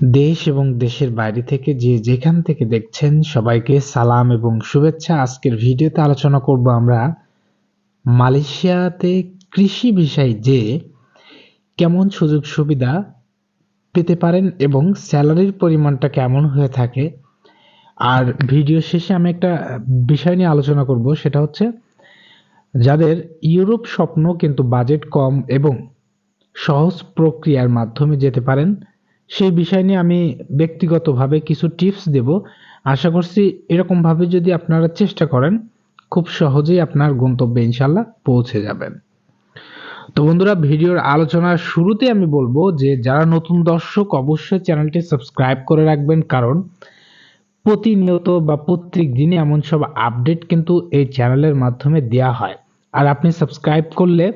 দেশ এবং দেশের বাইরে থেকে যে যেখান থেকে দেখছেন সবাইকে সালাম এবং শুভেচ্ছা। আজকের ভিডিওতে আলোচনা করব আমরা মালয়েশিয়াতে কৃষি বিষয় যে কেমন সুযোগ সুবিধা পেতে পারেন এবং স্যালারির পরিমাণটা কেমন হয়ে থাকে। আর ভিডিও শেষে আমি একটা বিষয় নিয়ে আলোচনা করব, সেটা হচ্ছে যাদের ইউরোপ স্বপ্ন কিন্তু বাজেট কম এবং সহজ প্রক্রিয়ার মাধ্যমে যেতে পারেন সেই বিষয় নিয়ে আমি ব্যক্তিগতভাবে কিছু টিপস দেব। আশা করছি এরকমভাবে যদি আপনারা চেষ্টা করেন, খুব সহজেই আপনার গন্তব্যে ইনশাল্লাহ পৌঁছে যাবেন। তো বন্ধুরা, ভিডিওর আলোচনার শুরুতে আমি বলব যে, যারা নতুন দর্শক, অবশ্যই চ্যানেলটি সাবস্ক্রাইব করে রাখবেন, কারণ প্রতিনিয়ত বা প্রত্যেক দিনে এমন সব আপডেট কিন্তু এই চ্যানেলের মাধ্যমে দেওয়া হয়। আর আপনি সাবস্ক্রাইব করলে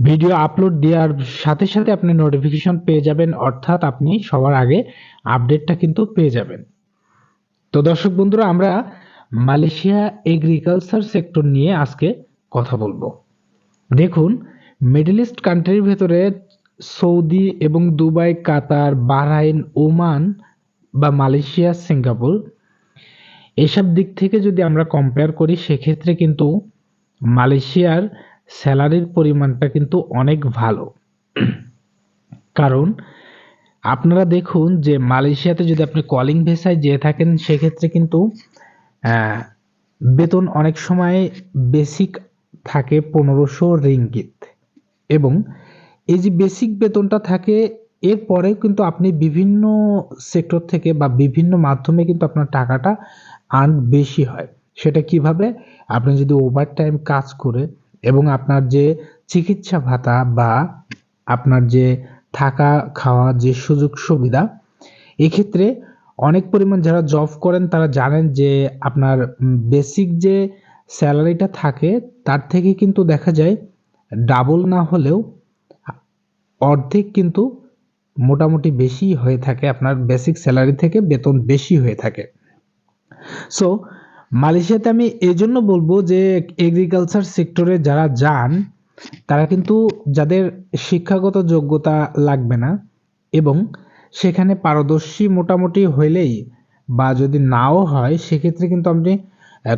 ভিডিও আপলোড দেওয়ার সাথে সাথে আপনি নোটিফিকেশন পেয়ে যাবেন, অর্থাৎ আপনি সবার আগে আপডেটটা কিন্তু পেয়ে যাবেন। তো দর্শক বন্ধুরা, আমরা মালয়েশিয়া এগ্রিকালচার সেক্টর নিয়ে আজকে কথা বলব। দেখুন মিডল ইস্ট কান্ট্রির ভেতরে সৌদি এবং দুবাই, কাতার, বাহরাইন, ওমান বা মালয়েশিয়া, সিঙ্গাপুর, এসব দিক থেকে যদি আমরা কম্পেয়ার করি, সেক্ষেত্রে কিন্তু মালয়েশিয়ার স্যালারির পরিমাণটা কিন্তু অনেক ভালো। কারণ আপনারা দেখুন যে মালয়েশিয়াতে যদি আপনি কলিং ভেসায় যেয়ে থাকেন, সেক্ষেত্রে কিন্তু বেতন অনেক সময় বেসিক থাকে পনেরোশো রিঙ্গিত। এবং এই যে বেসিক বেতনটা থাকে, এরপরেও কিন্তু আপনি বিভিন্ন সেক্টর থেকে বা বিভিন্ন মাধ্যমে কিন্তু আপনার টাকাটা আর্ন বেশি হয়। সেটা কীভাবে? আপনি যদি ওভার টাইম কাজ করে এবং আপনার যে চিকিৎসা ভাতা বা আপনার যে থাকা, খাওয়া যে সুযোগ সুবিধা, এক্ষেত্রে অনেক পরিমাণ যারা জব করেন তারা জানেন যে আপনার বেসিক যে স্যালারিটা থাকে তার থেকে কিন্তু দেখা যায় ডাবল না হলেও অর্ধেক কিন্তু মোটামুটি বেশি হয়ে থাকে। আপনার বেসিক স্যালারি থেকে বেতন বেশি হয়ে থাকে। সো মালয়েশিয়াতে আমি এই জন্য বলব যে এগ্রিকালচার সেক্টরে যারা যান, তারা কিন্তু যাদের শিক্ষাগত যোগ্যতা লাগবে না এবং সেখানে পারদর্শী মোটামুটি হইলেই বা যদি নাও হয়, সেক্ষেত্রে কিন্তু আপনি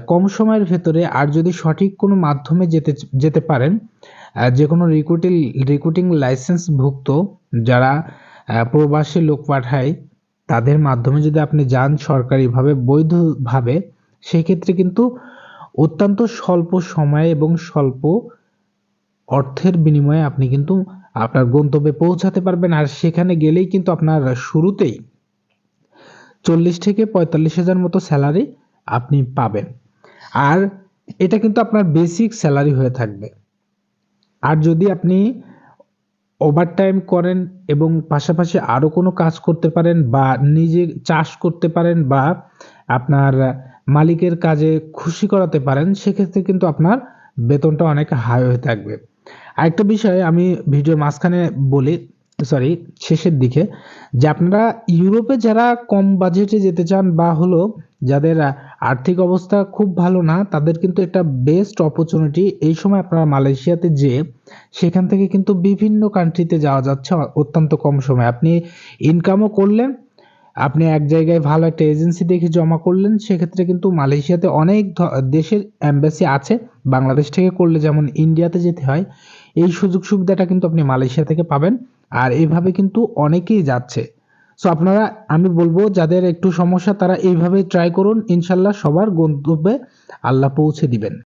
কম সময়ের ভেতরে আর যদি সঠিক কোনো মাধ্যমে যেতে যেতে পারেন যে কোনো রিক্রুটিং রিক্রুটিং লাইসেন্সভুক্ত যারা প্রবাসী লোক পাঠায়, তাদের মাধ্যমে যদি আপনি যান সরকারিভাবে, বৈধভাবে সেক্ষেত্রে কিন্তু অত্যন্ত স্বল্প সময়ে এবং স্বল্প অর্থের বিনিময়ে আপনি কিন্তু আপনার গন্তব্যে পৌঁছাতে পারবেন। আর সেখানে গেলেই কিন্তু আপনার শুরুতেই চল্লিশ থেকে পঁয়তাল্লিশ হাজার মতো স্যালারি আপনি পাবেন। আর এটা কিন্তু আপনার বেসিক স্যালারি হয়ে থাকবে। আর যদি আপনি ওভারটাইম করেন এবং পাশাপাশি আরও কোনো কাজ করতে পারেন বা নিজে চাষ করতে পারেন বা আপনার মালিকের কাজে খুশি করাতে পারেন, সেক্ষেত্রে কিন্তু আপনার বেতনটা অনেক হাই হয়ে থাকবে। আরেকটা বিষয় আমি ভিডিওর মাঝখানে বলি সরি শেষের দিকে, যে আপনারা ইউরোপে যারা কম বাজেটে যেতে চান বা হলো যাদের আর্থিক অবস্থা খুব ভালো না, তাদের কিন্তু একটা বেস্ট অপরচুনিটি এই সময় আপনারা মালয়েশিয়াতে যে সেখান থেকে কিন্তু বিভিন্ন কান্ট্রিতে যাওয়া যাচ্ছে অত্যন্ত কম সময়। আপনি ইনকামও করলেন আপনি এক জায়গায় ভালো একটা এজেন্সি দেখে জমা করলেন, সেক্ষেত্রে কিন্তু মালয়েশিয়াতে অনেক দেশের অ্যাম্বাসি আছে, বাংলাদেশ থেকে করলে যেমন ইন্ডিয়াতে যেতে হয়, এই সুযোগ সুবিধাটা কিন্তু আপনি মালয়েশিয়া থেকে পাবেন, আর এইভাবে কিন্তু অনেকেই যাচ্ছে। সো আপনারা, আমি বলব, যাদের একটু সমস্যা, তারা এইভাবে ট্রাই করুন, ইনশাল্লাহ সবার গন্তব্যে আল্লাহ পৌঁছে দিবেন।